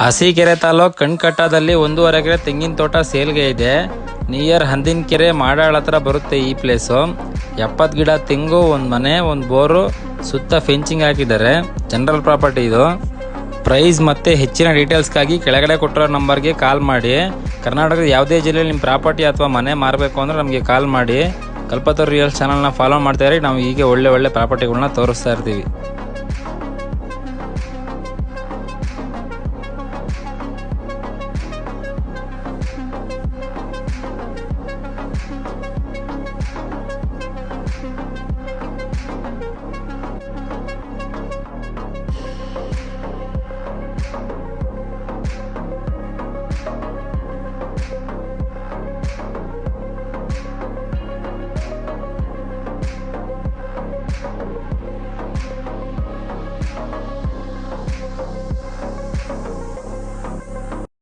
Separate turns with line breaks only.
ಹಸಿಕೆರೆ ತಾಲೂಕ್ ಕಣ್ಕಟ್ಟದಲ್ಲಿ ಒಂದೂವರೆ ಎಕರೆ ತೆಂಗಿನ ತೋಟ ಸೇಲ್ಗೆ ಇದೆ. ನಿಯರ್ ಹಂದಿನ ಕೆರೆ ಮಾಡಾಳ ಹತ್ರ ಬರುತ್ತೆ ಈ ಪ್ಲೇಸು ಎಪ್ಪತ್ತು ಗಿಡ, ತೆಂಗು, ಒಂದು ಮನೆ, ಒಂದು ಬೋರು, ಸುತ್ತ ಫೆನ್ಸಿಂಗ್ ಹಾಕಿದ್ದಾರೆ. ಜನರಲ್ ಪ್ರಾಪರ್ಟಿ ಇದು. ಪ್ರೈಸ್ ಮತ್ತು ಹೆಚ್ಚಿನ ಡೀಟೇಲ್ಸ್ಗಾಗಿ ಕೆಳಗಡೆ ಕೊಟ್ಟಿರೋ ನಂಬರ್ಗೆ ಕಾಲ್ ಮಾಡಿ. ಕರ್ನಾಟಕದ ಯಾವುದೇ ಜಿಲ್ಲೆಯಲ್ಲಿ ನಿಮ್ಮ ಪ್ರಾಪರ್ಟಿ ಅಥವಾ ಮನೆ ಮಾರಬೇಕು ಅಂದರೆ ನಮಗೆ ಕಾಲ್ ಮಾಡಿ. ಕಲ್ಪತರು ರಿಯಲ್ಸ್ ಚಾನಲ್ನ ಫಾಲೋ ಮಾಡ್ತಾ ಇರಿ. ನಾವು ಹೀಗೆ ಒಳ್ಳೆ ಒಳ್ಳೆ ಪ್ರಾಪರ್ಟಿಗಳನ್ನ ತೋರಿಸ್ತಾ ಇರ್ತೀವಿ.